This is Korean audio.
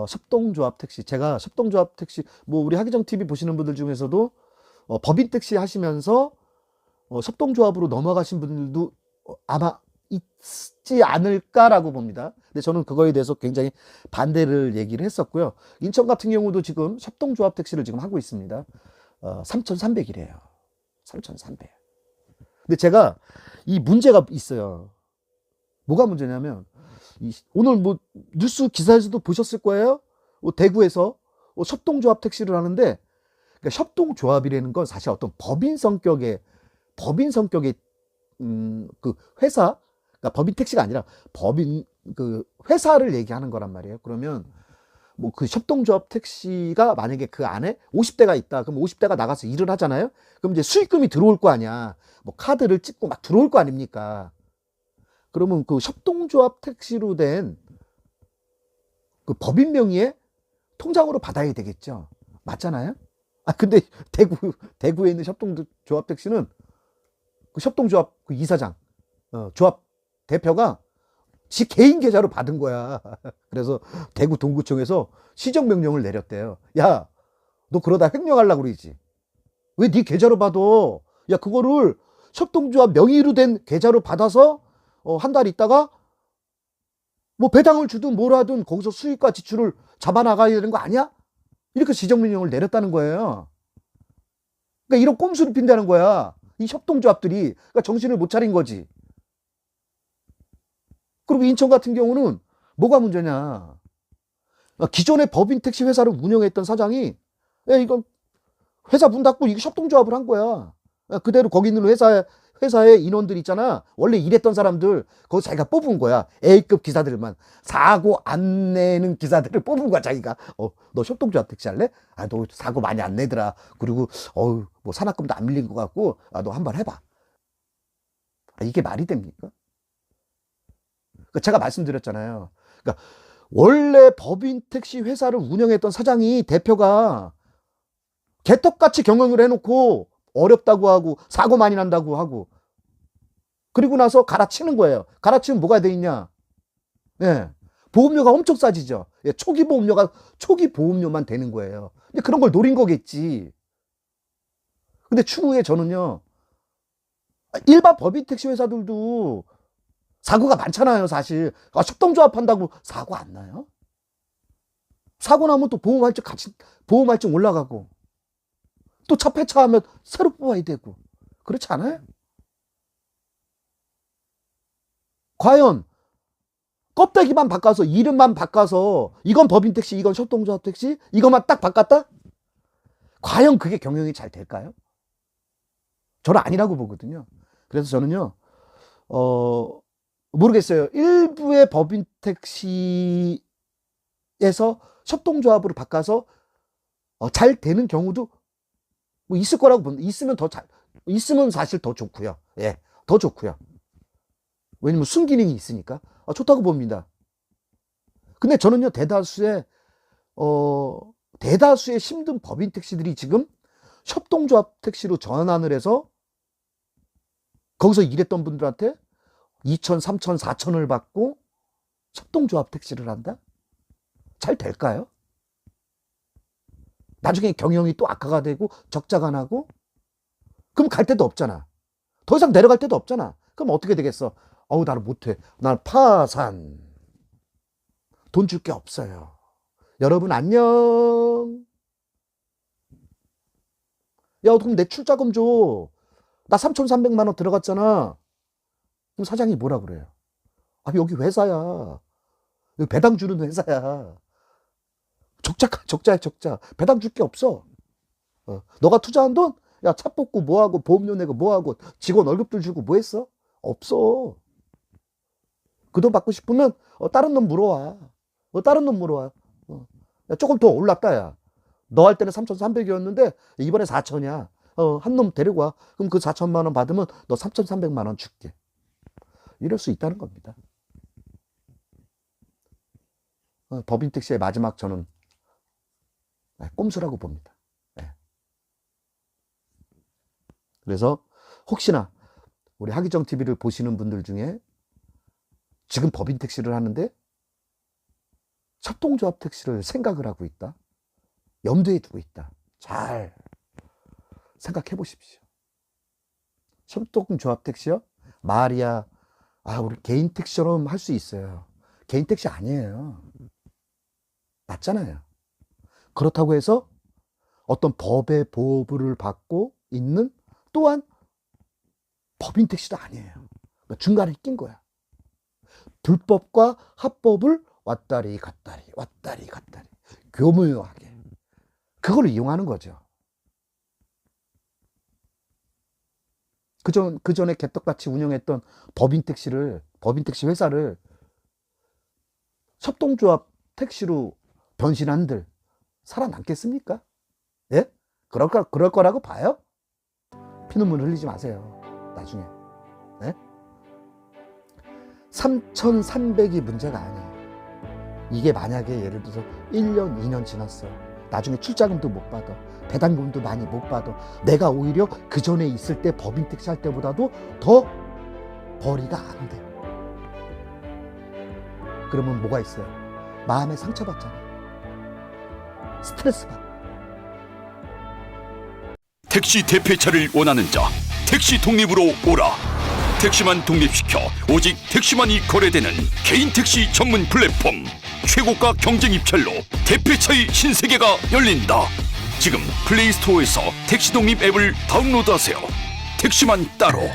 어, 협동조합 택시 제가 협동조합 택시 뭐 우리 하기정 TV 보시는 분들 중에서도 어, 법인 택시 하시면서 어, 협동조합으로 넘어가신 분들도 어, 아마 있지 않을까라고 봅니다. 근데 저는 그거에 대해서 굉장히 반대를 얘기를 했었고요. 인천 같은 경우도 지금 협동조합 택시를 지금 하고 있습니다. 어, 3,300이래요. 3,300. 근데 제가 이 문제가 있어요. 뭐가 문제냐면 이 오늘 뭐 뉴스 기사에서도 보셨을 거예요. 어, 대구에서 어, 협동조합 택시를 하는데 그러니까 협동조합이라는 건 사실 어떤 법인 성격의 법인 성격의 음, 그 회사 그러니까 법인 택시가 아니라 법인 그 회사를 얘기하는 거란 말이에요. 그러면 뭐 그 협동조합 택시가 만약에 그 안에 50대가 있다. 그럼 50대가 나가서 일을 하잖아요. 그럼 이제 수익금이 들어올 거 아니야. 뭐 카드를 찍고 막 들어올 거 아닙니까? 그러면 그 협동조합 택시로 된 그 법인 명의의 통장으로 받아야 되겠죠. 맞잖아요? 아, 근데 대구, 대구에 있는 협동조합 택시는 그 협동조합 그 이사장, 어, 조합 대표가 지 개인 계좌로 받은 거야. 그래서 대구 동구청에서 시정 명령을 내렸대요. 야, 너 그러다 횡령하려고 그러지. 왜 네 계좌로 받아? 야, 그거를 협동조합 명의로 된 계좌로 받아서 어, 한 달 있다가 뭐 배당을 주든 뭘 하든 거기서 수익과 지출을 잡아나가야 되는 거 아니야? 이렇게 지정명령을 내렸다는 거예요. 그러니까 이런 꼼수를 핀다는 거야. 이 협동조합들이 그러니까 정신을 못 차린 거지. 그리고 인천 같은 경우는 뭐가 문제냐? 아, 기존의 법인 택시 회사를 운영했던 사장이 야 이거 회사 문 닫고 이거 협동조합을 한 거야. 야, 그대로 거기 있는 회사에 회사의 인원들 있잖아. 원래 일했던 사람들 거기 자기가 뽑은 거야. A급 기사들만 사고 안 내는 기사들을 뽑은 거야 자기가. 어, 너 협동조합 택시 할래? 아, 너 사고 많이 안 내더라. 그리고 어뭐 산학금도 안 밀린 것 같고, 아, 너 한 번 해봐. 아, 이게 말이 됩니까? 그 제가 말씀드렸잖아요. 그러니까 원래 법인 택시 회사를 운영했던 사장이 대표가 개떡같이 경영을 해놓고 어렵다고 하고 사고 많이 난다고 하고 그리고 나서 갈아치는 거예요. 갈아치면 뭐가 돼 있냐? 예. 보험료가 엄청 싸지죠. 예, 초기 보험료가 초기 보험료만 되는 거예요. 근데 그런 걸 노린 거겠지. 근데 추후에 저는요. 일반 법인 택시 회사들도 사고가 많잖아요, 사실. 아, 협동조합 한다고 사고 안 나요? 사고 나면 또 보험할증 같이, 보험할증 올라가고, 또 차 폐차하면 새로 뽑아야 되고, 그렇지 않아요? 과연, 껍데기만 바꿔서, 이름만 바꿔서, 이건 법인 택시, 이건 협동조합 택시, 이것만 딱 바꿨다? 과연 그게 경영이 잘 될까요? 저는 아니라고 보거든요. 그래서 저는요, 어, 모르겠어요. 일부의 법인 택시에서 협동조합으로 바꿔서 어, 잘 되는 경우도 뭐 있을 거라고 봅니다. 있으면 더 잘, 있으면 사실 더 좋고요. 예, 더 좋고요. 왜냐면 순기능이 있으니까 아, 좋다고 봅니다. 근데 저는요 대다수의 어 대다수의 힘든 법인 택시들이 지금 협동조합 택시로 전환을 해서 거기서 일했던 분들한테 2천, 3천, 4천을 받고 협동조합 택시를 한다? 잘 될까요? 나중에 경영이 또 악화가 되고 적자가 나고 그럼 갈 데도 없잖아. 더 이상 내려갈 데도 없잖아. 그럼 어떻게 되겠어? 어우, 나는 못해. 난 파산. 돈 줄 게 없어요. 여러분, 안녕. 야, 그럼 내 출자금 줘. 나 3,300만 원 들어갔잖아. 그럼 사장이 뭐라 그래요? 아, 여기 회사야. 여기 배당 주는 회사야. 적자, 적자야, 적자. 배당 줄 게 없어. 어. 너가 투자한 돈? 야, 차 뽑고 뭐하고, 보험료 내고 뭐하고, 직원 월급들 주고 뭐 했어? 없어. 그 돈 받고 싶으면, 어, 다른 놈 물어와. 어, 다른 놈 물어와. 어. 야, 조금 더 올랐다, 야. 너 할 때는 3,300이었는데, 이번에 4,000이야. 어, 한 놈 데리고 와. 그럼 그 4천만 원 받으면 너 3,300만 원 줄게. 이럴 수 있다는 겁니다. 어, 법인 택시의 마지막 저는 네, 꼼수라고 봅니다. 네. 그래서 혹시나 우리 하기정 TV를 보시는 분들 중에 지금 법인 택시를 하는데 협동조합 택시를 생각을 하고 있다. 염두에 두고 있다. 잘 생각해 보십시오. 협동조합 택시요? 말이야. 아, 우리 개인 택시처럼 할 수 있어요. 개인 택시 아니에요. 맞잖아요. 그렇다고 해서 어떤 법의 보호를 받고 있는 또한 법인 택시도 아니에요. 그러니까 중간에 낀 거야. 불법과 합법을 왔다리 갔다리 왔다리 갔다리 교묘하게 그걸 이용하는 거죠. 그전 그 전에 개떡같이 운영했던 법인 택시를 법인 택시 회사를 협동조합 택시로 변신한들 살아남겠습니까? 예? 그럴 거 그럴 거라고 봐요? 피눈물 흘리지 마세요. 나중에. 예? 3,300이 문제가 아니에요. 이게 만약에 예를 들어서 1년, 2년 지났어. 나중에 출자금도 못 받아. 배당금도 많이 못 받아. 내가 오히려 그 전에 있을 때 법인 택시 할 때보다도 더 벌이가 안 돼. 그러면 뭐가 있어요? 마음에 상처받잖아. 스트레스 받아. 택시 대폐차를 원하는 자 택시 독립으로 오라. 택시만 독립시켜 오직 택시만이 거래되는 개인 택시 전문 플랫폼. 최고가 경쟁 입찰로 대폐차의 신세계가 열린다. 지금 플레이스토어에서 택시 독립 앱을 다운로드하세요. 택시만 따로